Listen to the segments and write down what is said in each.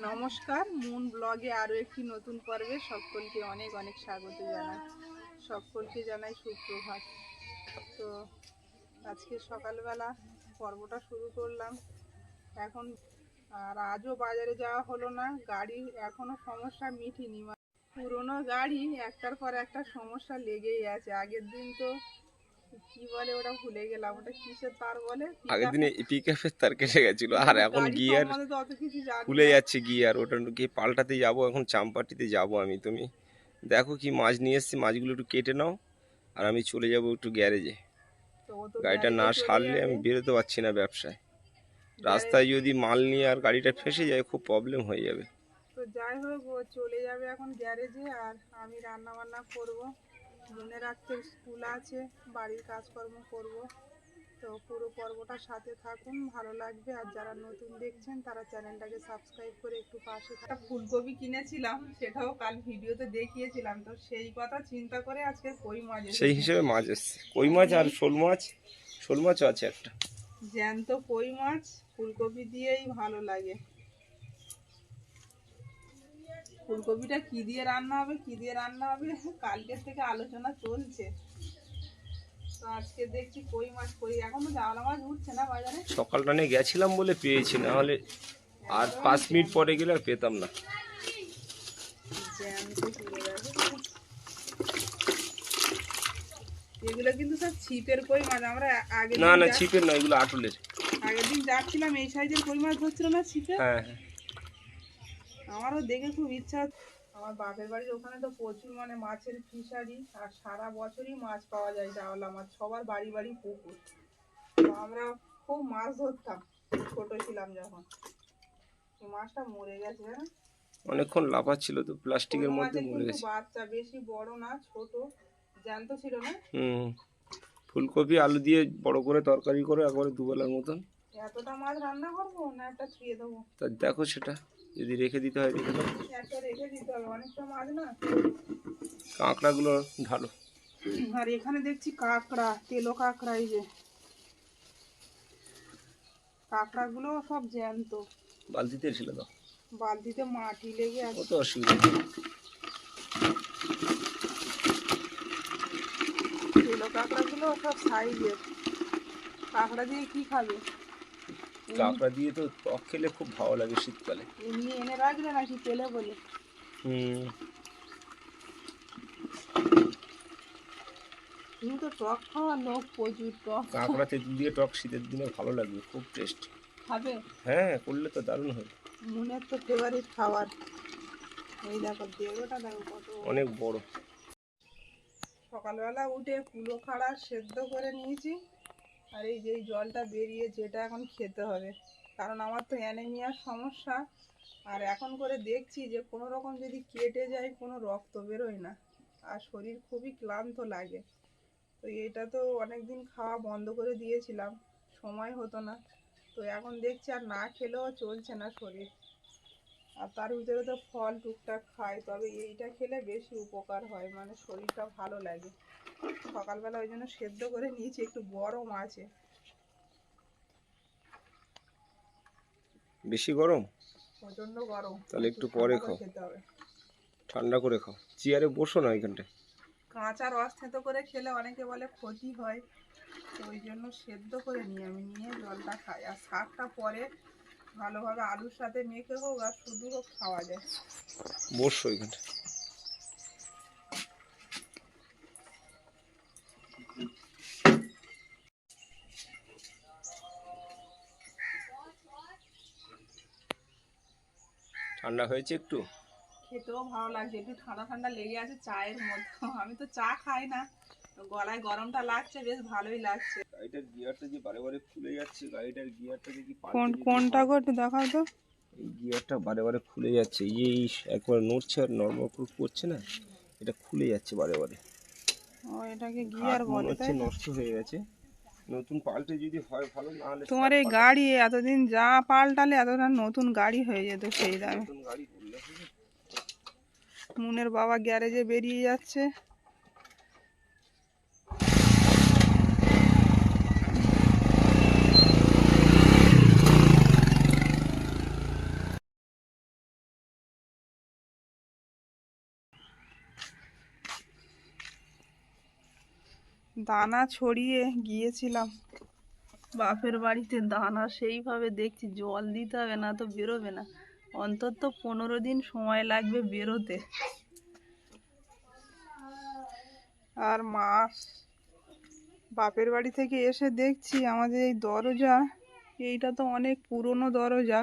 নমস্কার, মুন ব্লগে আরও একটি নতুন পর্বে সকলকে অনেক অনেক স্বাগত জানাই। সকলকে জানাই সুপ্রভাত। তো আজকে সকালবেলা পর্বটা শুরু করলাম। এখন আর আজও বাজারে যাওয়া হলো না। গাড়ি এখনও সমস্যা মিটিনি। পুরোনো গাড়ি একটার পর একটা সমস্যা লেগেই আছে। আগের দিন তো কি বলে ওটা ভুলে গেলাম ওটা কিসের তার বলে? আগের দিনে পিকআপের তার কেটে গেছিল আর এখন গিয়ার না। যাচ্ছে গিয়ার ওটা গিয়ে পাল্টাতে যাব এখন চাম্পাটিতে যাব আমি তুমি দেখো কি মাছ নিয়ে এসছি মাছগুলো একটু কেটে নাও আর আমি চলে যাব একটু গ্যারেজে গাড়িটা না সারলে আমি বেরোতে পারছি না ব্যবসায়। রাস্তায় যদি মাল নিয়ে আর গাড়িটা ফেসে যায় খুব প্রবলেম হয়ে যাবে। তো যাই হোক ও চলে যাবে এখন গ্যারেজে আর আমি রান্না বান্না করব। বোনের আজকে স্কুল আছে বাড়ির কাজকর্ম করব। তো পুরো পর্বটা সাথে থাকুন ভালো লাগবে। আর যারা নতুন দেখছেন তারা চ্যানেলটাকে সাবস্ক্রাইব করে একটু পাশে একটা ফুলকপি কিনেছিলাম সেটাও কাল ভিডিওতে দেখিয়েছিলাম। তো সেই কথা চিন্তা করে আজকে কই মাছ। সেই হিসেবে মাছ এসছে। কই মাছ আর শোল মাছ? শোল মাছও আছে একটা। জ্যান্ত কই মাছ ফুলকপি দিয়েই ভালো লাগে। ফুলকপিটা কি দিয়ে রান্না হবে কি দিয়ে রান্না হবে? কালকের থেকে আলোচনা চলছে। তো আজকে দেখছি কই মাছ কই এখনও জাওলা মাছ উঠছে না বাজারে? সকালটা নিয়ে গেছিলাম বলে পেয়েছি না হলে আর পাঁচ মিনিট পরে গেলে আর পেতাম না। এগুলো কিন্তু সব ছিপের কই মাছ আমরা আগে না না ছিপের না এগুলো আটলের। আগের দিন যাচ্ছিলাম এই সাইজের কই মাছ ধরছিল না ছিপে? হ্যাঁ হ্যাঁ। আমারও দেখে খুব ইচ্ছা হচ্ছে। আমার বাপের বাড়ির ওখানে তো প্রচুর মানে মাছের ফিশারি আর সারা বছরই মাছ পাওয়া যায় জাওলা মাছ সবার বাড়ি বাড়ি পুকুর। আমরা খুব মাছ ধরতাম ছোট ছিলাম যখন। মাছটা মরে গেছে হ্যাঁ অনেকক্ষণ ছিল তো প্লাস্টিকের মধ্যে মরে গেছে। বাচ্চা বেশি বড় না ছোট জ্যান্ত ছিল না? হুম ফুলকপি আলু দিয়ে বড় করে তরকারি করে একবারে দুবেলার মতন। এতটা মাছ রান্না করব না একটা ছুঁয়ে দেবো? তা দেখো সেটা। যদি রেখে দিতে হয় রেখে দিতে কাঁকড়াগুলো ঢালো। আর এখানে দেখছি কাঁকড়া তেলো কাঁকড়া এই যে। কাঁকড়াগুলো সব জ্যান্ত। বালতিতে ছিল দাও। বালতিতে মাটি লেগে আছে। কত অসুবিধা। তেলো কাঁকড়াগুলো সব সাইজের। কাঁকড়া দিয়ে কি খাবে? কাঁকড়া দিয়ে তো টক খেলে খুব ভালো লাগে শীতকালে। এমনি এনে রাখলে নাকি তেলে বলে। হুম। তুমি তো টক খাওয়া লোক প্রচুর টক কাঁকড়া তেঁতুল দিয়ে টক শীতের দিনে ভালো লাগবে খুব টেস্ট খাবে? হ্যাঁ করলে তো দারুণ হয়। মনের তো ফেভারিট খাবার। এই দেখো দেগোটা দেখো কত অনেক বড়। সকালবেলা উঠে কুলো খাড়া সেদ্ধ করে নিয়েছি। আর এই যে জলটা বেরিয়ে যেটা এখন খেতে হবে। কারণ আমার তো অ্যানেমিয়ার সমস্যা। আর এখন করে দেখছি যে, কোনো রকম যদি কেটে যায়, কোনো রক্ত বেরোয় না। আর শরীর খুবই ক্লান্ত লাগে। তো এটা তো অনেক দিন খাওয়া বন্ধ করে দিয়েছিলাম। সময় হতো না। তো এখন দেখছি আর না খেলেও চলছে না শরীর। আর তার ভিতরে তো ফল টুকটাক খাই তবে এইটা খেলে বেশি উপকার হয়। মানে শরীরটা ভালো লাগে। সকালবেলা ওই জন্য সেদ্ধ করে নিয়েছি একটু গরম আছে। বেশি গরম? প্রচণ্ড গরম। তাহলে একটু পরে খাও। ঠান্ডা করে খাও। চেয়ারে বসো না ওইখানটায় কাঁচা রস থেতো করে খেলে অনেকে বলে ক্ষতি হয় তো ওই জন্য সেদ্ধ করে নিই আমি নিয়ে জলটা খাই। আর শাকটা পরে ভালোভাবে আলুর সাথে মেখে হোক আর শুধু হোক খাওয়া যায়। বসো ওইখানটায় ঠান্ডা হয়েছে একটু? খেতেও ভালো লাগছে একটু ঠান্ডা ঠান্ডা লেগে আছে চায়ের মধ্যে। আমি তো চা খাই না গলায় গরমটা লাগছে বেশ ভালোই লাগছে। গাড়িটার গিয়ারটা যে বারে বারে খুলে যাচ্ছে গাড়িটার গিয়ারটা দেখি কোন কোনটা গো একটু দেখাও তো। এই গিয়ারটা বারে বারে খুলে যাচ্ছে এই একবার নড়ছে আর নর্মাল করছে না এটা খুলে যাচ্ছে বারে বারে। ও এটাকে গিয়ার বলে তাই নষ্ট হয়ে গেছে। নতুন পাল্টে যদি হয় ভালো না হলে তোমার এই গাড়ি এতদিন যা পাল্টালে এতটা নতুন গাড়ি হয়ে যেত সেই দামে। নতুন গাড়ি করলে মুনের বাবা গ্যারেজে বেরিয়ে যাচ্ছে। দানা ছড়িয়ে গিয়েছিলাম। বাপের বাড়িতে দানা সেইভাবে দেখছি, জল দিতে হবে না তো বেরোবে না। অন্তত পনেরো দিন সময় লাগবে বেরোতে। আর মাস বাপের বাড়ি থেকে এসে দেখছি আমাদের এই দরজা, এইটা তো অনেক পুরনো দরজা।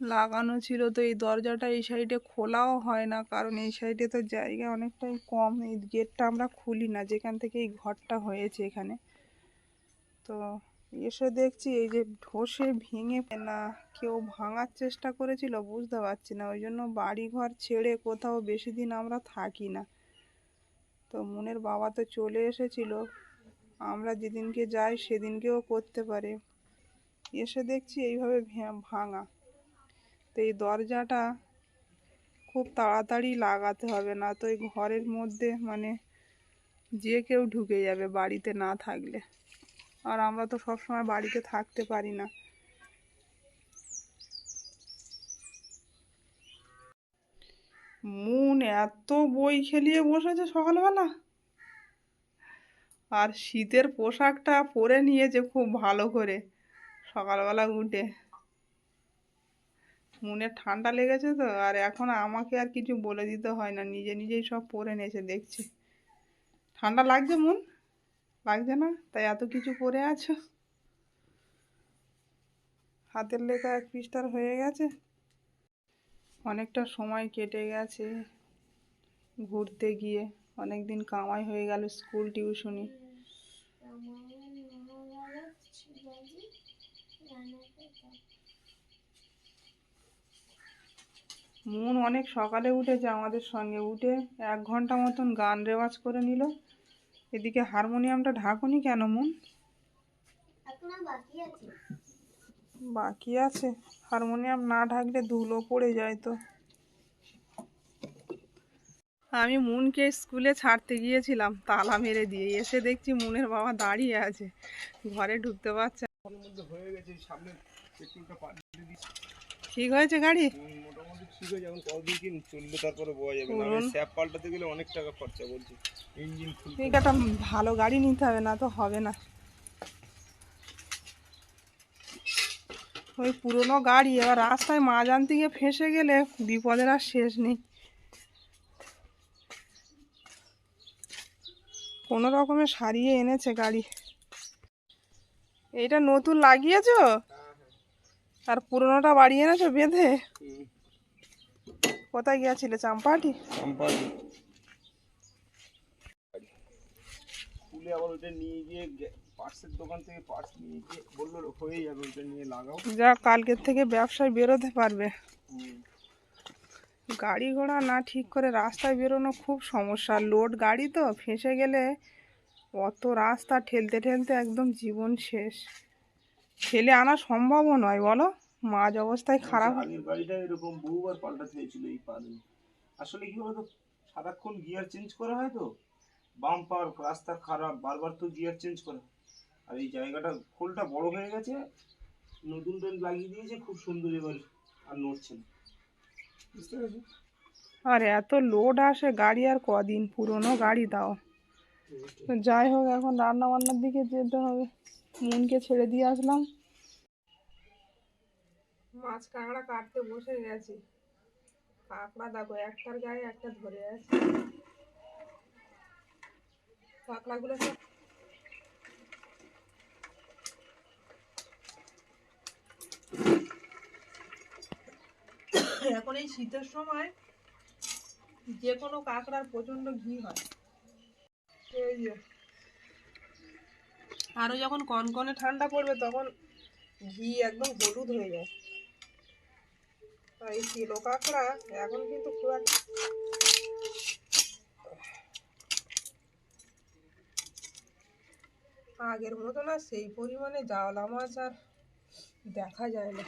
লাগানো ছিল তো এই দরজাটা, এই সাইডে খোলাও হয় না, কারণ এই সাইডে তো জায়গা অনেকটাই কম। এই গেটটা আমরা খুলি না, যেখান থেকে এই ঘরটা হয়েছে এখানে। তো এসে দেখছি এই যে ঢোসে ভেঙে না, কেউ ভাঙার চেষ্টা করেছিল, বুঝতে পারছি না। ওই জন্য বাড়ি ঘর ছেড়ে কোথাও বেশি দিন আমরা থাকি না। তো মনের বাবা তো চলে এসেছিল, আমরা যেদিনকে যাই সেদিনকেও করতে পারে। এসে দেখছি এইভাবে ভাঙা। তো এই দরজাটা খুব তাড়াতাড়ি লাগাতে হবে না তো এই ঘরের মধ্যে মানে যে কেউ ঢুকে যাবে বাড়িতে না থাকলে। আর আমরা তো সবসময় বাড়িতে থাকতে পারি না। মন এত বই খেলিয়ে বসেছে সকালবেলা। আর শীতের পোশাকটা পরে নিয়েছে খুব ভালো করে। সকালবেলা উঠে মনে ঠান্ডা লেগেছে তো, আর এখন আমাকে আর কিছু বলে দিতে হয় না, নিজে নিজেই সব পরে নিয়েছে, দেখছি। ঠান্ডা লাগছে মন? লাগছে না? তাই এত কিছু পরে আছো? হাতের লেখা এক পৃষ্ঠার হয়ে গেছে। অনেকটা সময় কেটে গেছে ঘুরতে গিয়ে অনেক দিন কামাই হয়ে গেল স্কুল টিউশনি। মন অনেক সকালে উঠেছে আমাদের সঙ্গে উঠে এক ঘণ্টা মতন গান রেওয়াজ করে নিল। এদিকে হারমোনিয়ামটা ঢাকুনি কেন মন? বাকি আছে। হারমোনিয়াম না ঢাকলে ধুলো পড়ে যায় তো। আমি মুনকে স্কুলে ছাড়তে গিয়েছিলাম তালা মেরে দিয়ে। এসে দেখছি মুনের বাবা দাঁড়িয়ে আছে। ঘরে ঢুকতে পারছে ঠিক হয়েছে গাড়ি? ঠিক আছে এখন কতদিন কি চললে তারপরে বোঝা যাবে না। স্যাপ পাল্টাতে গেলে অনেক টাকা খরচা বলছি। ইঞ্জিন ফুল ঠিক একটা ভালো গাড়ি নিতে হবে না তো হবে না। ওই পুরনো গাড়ি এবার রাস্তায় মাঝান থেকে ফেসে গেলে বিপদের আর শেষ নেই। কোনো রকমে সারিয়ে এনেছে গাড়ি। এইটা নতুন লাগিয়েছ? আর পুরোনোটা বাড়িয়ে এনেছো বেঁধে? কোথায় গিয়েছিলে? চাম্পাহাটি? কোম্পানি খুলে আবার ওটা নিয়ে গিয়ে পার্টসের দোকান থেকে পার্টস নিয়ে গিয়ে বলল হয়ে যাবে ওটা নিয়ে লাগাও। যা কালকের থেকে ব্যবসায় বেরোতে পারবে। গাড়ি ঘোড়া না ঠিক করে রাস্তায় বেরোনো খুব সমস্যা। লোড গাড়ি তো ফেঁসে গেলে অত রাস্তা ঠেলতে ঠেলতে একদম জীবন শেষ। ঠেলে আনা সম্ভবও নয় বলো? মাঝ অবস্থায় খারাপ আগের গাড়িটা এরকম বহুবার পাল্টাতে হয়েছিল এই পা আসলে কি বলতো সারাক্ষণ গিয়ার চেঞ্জ করা হয় তো? বাম্পার রাস্তা খারাপ বারবার তো গিয়ার চেঞ্জ করা। আর এই জায়গাটা খোলটা বড় হয়ে গেছে নতুন টেন লাগিয়ে দিয়েছে খুব সুন্দর এবার আর নড়ছে না। বুঝতে পেরেছ? আর এত লোড আসে গাড়ি আর কদিন পুরনো গাড়ি দাও যাই হোক এখন রান্না বান্নার দিকে যেতে হবে। মনকে ছেড়ে দিয়ে আসলাম। মাছ কাঁকড়া কাটতে বসে গেছি। কাঁকড়া দেখো, একটার গায়ে একটা ধরে আছে। কাঁকড়াগুলো সব এখন এই শীতের সময় যে কোনো কাঁকড়ার প্রচণ্ড ঘি হয়। এই যে। যখন কনকনে ঠান্ডা পড়বে, তখন ঘি একদম হলুদ হয়ে যায়। আর এই তেলো কাঁকড়া এখন কিন্তু খুব একটা আগের মতো না সেই পরিমাণে জাওলা মাছ আর দেখা যায় না।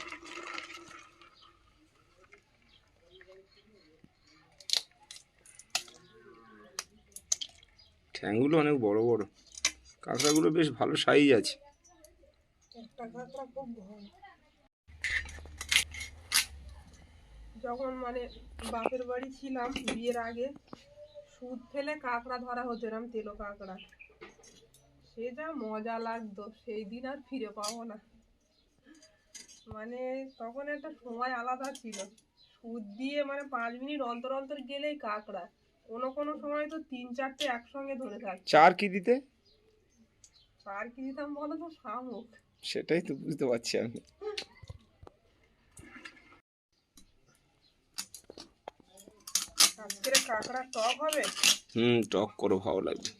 ঠ্যাংগুলো অনেক বড় বড়। কাঁকড়াগুলো বেশ ভালো সাইজ আছে। একটা কাঁকড়া খুব ভয় যখন মানে বাপের বাড়ি ছিলাম বিয়ের আগে সুদ ফেলে কাঁকড়া ধরা হতো এরম তেলো কাঁকড়া। সে যা মজা লাগতো সেই দিন আর ফিরে পাবো না। মানে তখন একটা সময় আলাদা ছিল। সুদ দিয়ে মানে পাঁচ মিনিট অন্তর অন্তর গেলেই কাঁকড়া। কোনো কোনো সময় তো তিন চারটে একসঙ্গে ধরে থাকে। চার কি দিতে? আর কি দিতাম বলো তো শামুক। সেটাই তো বুঝতে পারছি আমি। আজকের কাঁকড়া টক হবে? হুম টক করো ভালো লাগবে।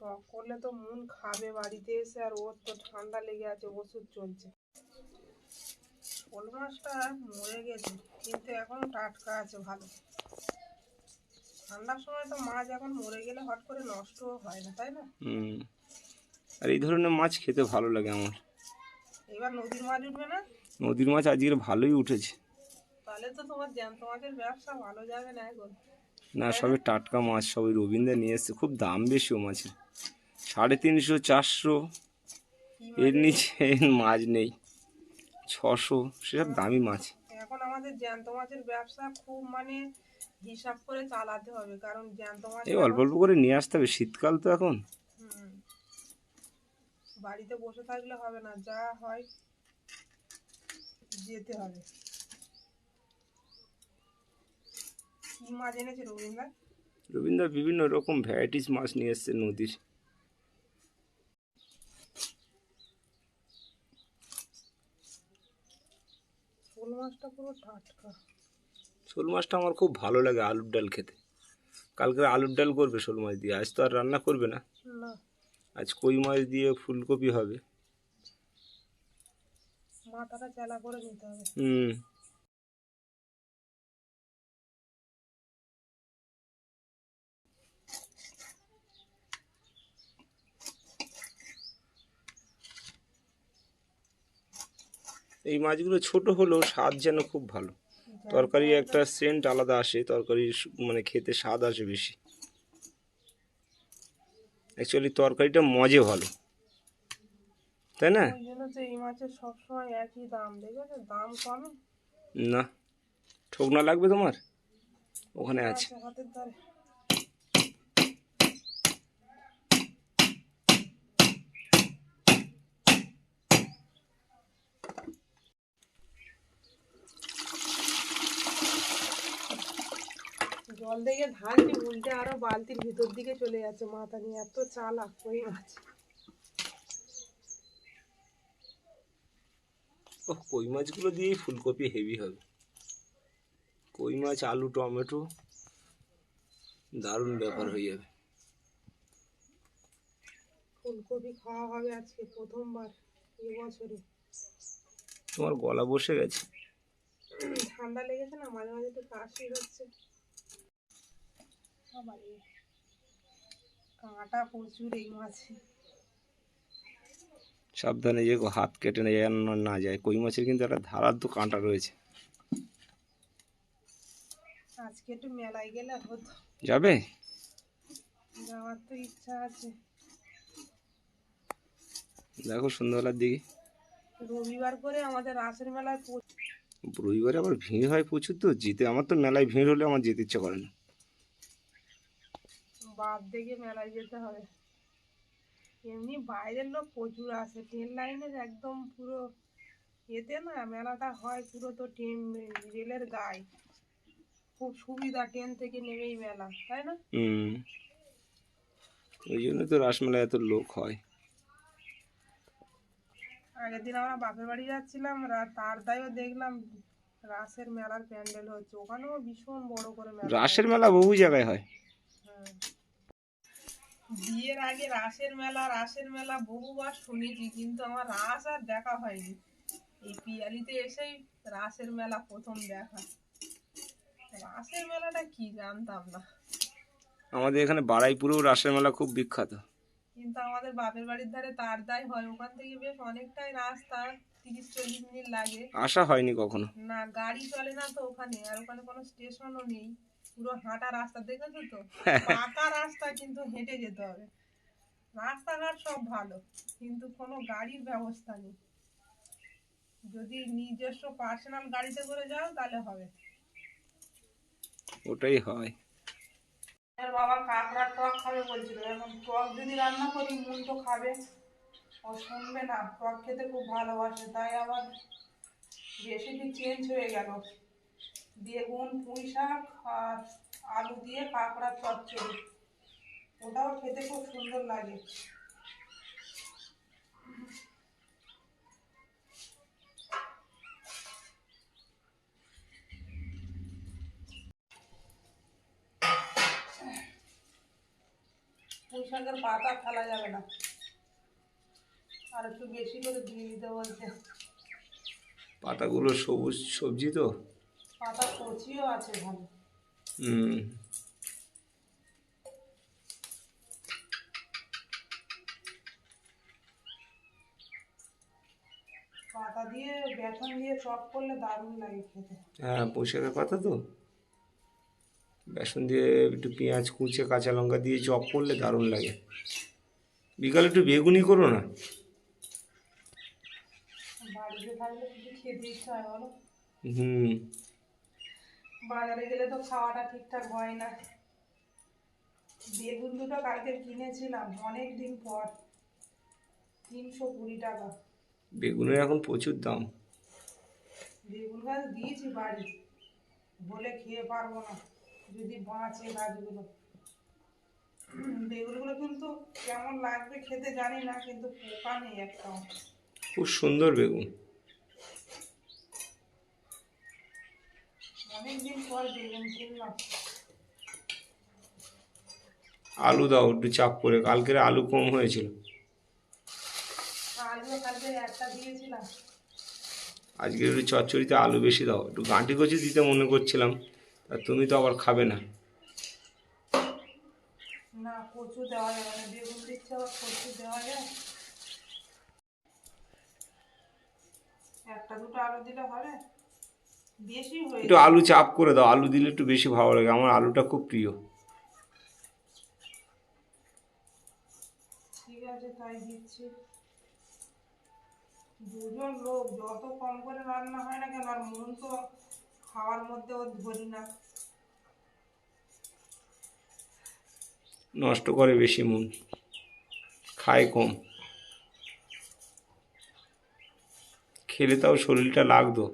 টক করলে তো মন খাবে বাড়িতে এসে আর ওর তো ঠান্ডা লেগে আছে ওষুধ চলছে। শোল মাছটা মরে গেছে কিন্তু এখন টাটকা আছে ভালো। ঠান্ডার সময় তো মাছ এখন মরে গেলে হট করে নষ্টও হয় না তাই না? হুম আর এই ধরনের মাছ খেতে ভালো লাগে আমার। এবার নদীর মাছ উঠবে না? নদীর মাছ আজকের ভালোই উঠেছে। তাহলে তো তোমার জ্যান্ত মাছের ব্যবসা ভালো যাবে না এখন। না সবে টাটকা মাছ সবই রবীন্দ্র নিয়ে এসছে খুব দাম বেশি ও মাছের। সাড়ে তিনশো চারশো এর? নিচে মাছ নেই ছশো সেসব দামি মাছ। এখন আমাদের জ্যান্ত মাছের ব্যবসা খুব মানে হিসাব করে চালাতে হবে কারণ জ্যান্ত মাছ এই অল্প অল্প করে নিয়ে আসতে হবে শীতকাল তো এখন। বাড়িতে বসে থাকলে হবে না যা হয় যেতে হবে। কি মাছ এনেছে রবীন্দ্র? রবীন্দ্র বিভিন্ন রকম ভ্যারাইটিস মাছ নিয়ে এসছে নদীর। শোল মাছটা পুরো টাটকা। শোল মাছটা আমার খুব ভালো লাগে আলুর ডাল খেতে। কালকে আলুর ডাল করবে শোল মাছ দিয়ে আজ তো আর রান্না করবে না। না। আজ কই মাছ দিয়ে ফুলকপি হবে। মাথাটা চেলা করে নিতে হবে। হুম। এই মাছগুলো ছোট হলেও স্বাদ যেন খুব ভালো। তরকারি একটা সেন্ট আলাদা আসে তরকারি মানে খেতে স্বাদ আসে বেশি। অ্যাকচুয়ালি তরকারিটা মজে ভালো। তাই না? ওই এই মাছের সবসময় একই দাম দাম না। ঠোক না লাগবে তোমার? ওখানে আছে। জল দিয়ে ঢালছি উল্টে আরও বালতির ভিতর দিকে চলে যাচ্ছে। মাথা নিয়ে এত চালাক কই মাছ ও কই মাছগুলো দিয়েই ফুলকপি হেভি হবে। কই মাছ আলু টমেটো দারুণ ব্যাপার হয়ে যাবে। ফুলকপি খাওয়া হবে আজকে প্রথমবার এবছরে তোমার গলা বসে গেছে? ঠান্ডা লেগেছে না? মাঝে মাঝে একটু কাশি হচ্ছে। বাবারে, কাঁটা প্রচুর এই মাছে। সাবধানে যে হাত কেটে না যেন না যায়। কই মাছের কিন্তু একটা ধারার তো কাঁটা রয়েছে। আজকে একটু মেলায় গেলে হতো। যাবে? যাওয়ার তো ইচ্ছা আছে। দেখো সন্ধ্যাবেলার দিকে। রবিবার করে আমাদের রাসের মেলায় রবিবারে আবার ভিড় হয় প্রচুর তো। যেতে আমার তো মেলায় ভিড় হলে আমার যেতে ইচ্ছে করে না। বাদ দেখে মেলায় যেতে হবে। এমনি বাইরের লোক প্রচুর আসে ট্রেন লাইনের একদম পুরো এতে না মেলাটা হয় পুরো তো ট্রেন রেলের গায়ে। খুব সুবিধা ট্রেন থেকে নেমেই মেলা তাই না? ওই জন্য তো রাসমেলায় এত লোক হয়। আগের দিন আমরা বাপের বাড়ি যাচ্ছিলাম তার দায়ও দেখলাম রাসের মেলার প্যান্ডেল হচ্ছে। ওখানেও ভীষণ বড় করে মেলা রাসের মেলা বহু জায়গায় হয়। হ্যাঁ। বিয়ের আগে রাসের মেলা রাসের মেলা বহুবার শুনেছি কিন্তু আমার রাস আর দেখা হয়নি। এই পিয়ালিতে এসেই রাসের মেলা প্রথম দেখা। রাসের মেলাটা কি জানতাম না। আমাদের এখানে বারাইপুরেও রাসের মেলা খুব বিখ্যাত। কিন্তু আমাদের বাপের বাড়ির ধারে তার দায় হয়। ওখান থেকে বেশ অনেকটাই রাস্তা তিরিশ চল্লিশ মিনিট লাগে। আসা হয়নি কখনো। না গাড়ি চলে না তো ওখানে আর ওখানে কোনো স্টেশনও নেই। পুরো হাঁটা রাস্তা দেখেছ তো? পাকা রাস্তা কিন্তু হেঁটে যেতে হবে। রাস্তাঘাট সব ভালো কিন্তু কোনো গাড়ির ব্যবস্থা নেই। যদি নিজস্ব পার্সোনাল গাড়িতে করে যাও তাহলে হবে। ওটাই হয়। এর বাবা টক খাবে বলছিল। এখন টক যদি রান্না করি মুন তো খাবে। ও শুনবে না টক খেতে খুব ভালোবাসে তাই আবার রেসিপি চেঞ্জ হয়ে গেল। বেগুন, পুঁই শাক আর আলু দিয়ে কাঁকড়ার চচ্চড়ি। ওটাও খেতে খুব সুন্দর লাগে। পুঁই শাকের পাতা ফেলা যাবে না। আর একটু বেশি করে দিয়ে দিতে বলছে। পাতাগুলো সবুজ সবজি তো? পাতা কচিও আছে ভালো হুম। পাতা দিয়ে বেসন দিয়ে চপ করলে দারুণ লাগে খেতে। হ্যাঁ পাতা তো। বেসন দিয়ে একটু পেঁয়াজ কুচে কাঁচা লঙ্কা দিয়ে চপ করলে দারুণ লাগে। বিকালে একটু বেগুনি করো না। হুম। বাজারে গেলে তো খাওয়াটা ঠিকঠাক হয় না। বেগুন দুটো কালকে কিনেছিলাম অনেক দিন পর তিনশো কুড়ি টাকা। বেগুনের এখন প্রচুর দাম। বেগুন গাছ দিয়েছি বাড়ি বলে খেয়ে পারব না যদি বাঁচে গাছগুলো। বেগুনগুলো কিন্তু কেমন লাগবে খেতে জানি না কিন্তু পোকা নেই একটাও খুব সুন্দর বেগুন অনেকদিন পর বেগুন কিনলাম আলু দাও, একটু চাপ করে। কালকের আলু কম হয়েছিল। আজকে একটু চচ্চড়িতে আলু বেশি দাও। একটু গাঁটি কচি দিতে মনে করছিলাম আর তুমি তো আবার খাবে না। একটা দুটো আলু দিলে হবে। একটু আলু চাপ করে দাও আলু দিলে একটু বেশি ভালো লাগে আমার আলুটা খুব প্রিয়। দুজন লোক যত কম করে রান্না হয় না কেন আর মন তো খাওয়ার মধ্যে ও ধরি না। নষ্ট করে বেশি মন খায় কম। খেলে তাও শরীরটা লাগতো।